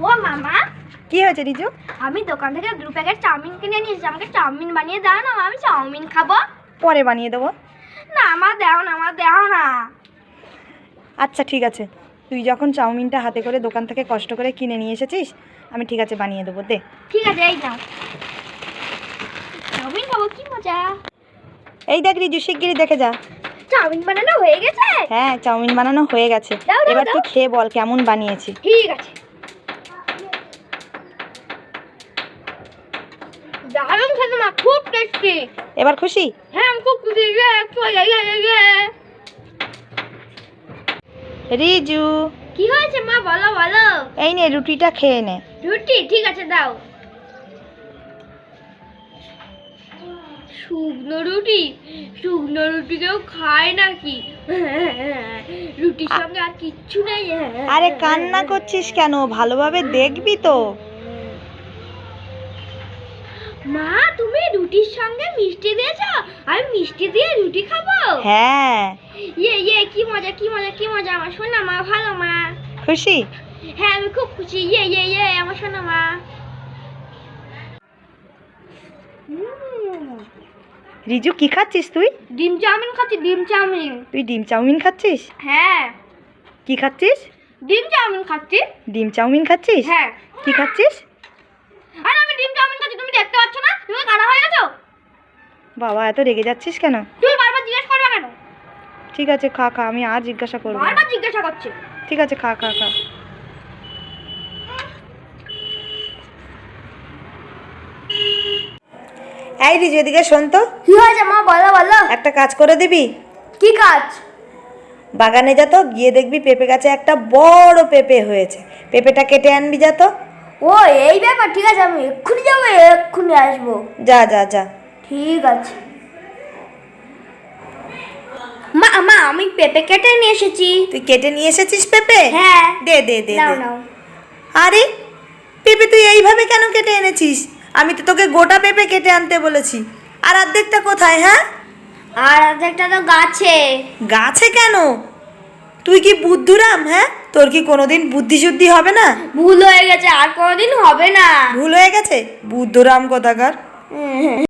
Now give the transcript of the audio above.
ও মামা। কি হয়েছে রিজু? আমি দোকান থেকে দু প্যাকেট চাউমিন কিনে নিয়েছি। আমাকে চাউমিন বানিয়ে দাও না আমি চাউমিন খাব। পরে বানিয়ে দেবো। না আমার দাও না আমার দাও না। আচ্ছা ঠিক আছে। তুই যখন চাউমিনটা হাতে করে দোকান থেকে কষ্ট করে কিনে নিয়ে এসেছিস আমি ঠিক আছে বানিয়ে দেবো দে। ঠিক আছে এই নাও। চাউমিন খাব কি মজা। এই দেখ রিজু শিগগিরই দেখে যা। চাউমিন বানানো হয়ে গেছে? হ্যাঁ চাউমিন বানানো হয়ে গেছে। এবার তুই খেয়ে বল কেমন বানিয়েছি। ঠিক আছে। দারুণ খেতে মা খুব টেস্টি এবার খুশি? হ্যাঁ আমি খুব খুশি ইয়ে, ইয়ে, ইয়ে। রিজু। কি হয়েছে মা? বলো বলো। এই নে রুটিটা খেয়ে নে। রুটি? ঠিক আছে দাও। শুকনো রুটি? শুকনো রুটি কেউ খায় নাকি? রুটির সঙ্গে আর কিচ্ছু নেই। আরে কান্না করছিস কেন? ভালোভাবে দেখবি তো। মা তুমি রুটির সঙ্গে মিষ্টি দিয়েছ? আমি মিষ্টি দিয়ে রুটি খাব? হ্যাঁ। ইয়ে ইয়ে কি মজা কি মজা কি মজা? আমার শোনা মা ভালো মা। খুশি? হ্যাঁ আমি খুব খুশি। ইয়ে ইয়ে ইয়ে আমার শোনা মা। রিজু কি খাচ্ছিস তুই? ডিম চাউমিন খাচ্ছি ডিম চাউমিন। তুই ডিম চাউমিন খাচ্ছিস? হ্যাঁ। কি খাচ্ছিস? ডিম চাউমিন খাচ্ছি। ডিম চাউমিন খাচ্ছিস? হ্যাঁ। কি খাচ্ছিস আর আমি ডিম চাউমিন খাচ্ছি তুমি দেখতে পাচ্ছ না তুমি কানা হয়ে গেছো বাবা এত রেগে যাচ্ছিস কেন? তুমি বারবার জিজ্ঞেস করবে কেন? ঠিক আছে খা খা আমি আর জিজ্ঞাসা করব। বারবার জিজ্ঞাসা করছে। ঠিক আছে খা খা খা। এই রিজু এদিকে শোন তো। কি হয়েছে মা? বলো বলো। একটা কাজ করে দিবি? কি কাজ? বাগানে যা তো গিয়ে দেখবি পেঁপে গাছে একটা বড় পেঁপে হয়েছে। পেঁপেটা কেটে আনবি যা তো। ও এই ব্যাপার ঠিক আছে আমি এক্ষুনি যাব এক্ষুনি আসব। যা যা যা। ঠিক আছে। মা মা আমি পেঁপে কেটে নিয়ে এসেছি। তুই কেটে নিয়ে এসেছিস পেঁপে? হ্যাঁ। দে দে দে নাও নাও। আরে পেঁপে তুই এইভাবে কেন কেটে এনেছিস? আমি তো তোকে গোটা পেঁপে কেটে আনতে বলেছি। আর অর্ধেকটা কোথায় হ্যাঁ? আর অর্ধেকটা তো গাছে। গাছে কেন? তুই কি বুদ্ধুরাম হ্যাঁ? তোর কি কোনোদিন বুদ্ধি শুদ্ধি হবে না? ভুল হয়ে গেছে আর কোনোদিন হবে না। ভুল হয়ে গেছে? বুদ্ধুরাম কোথাকার।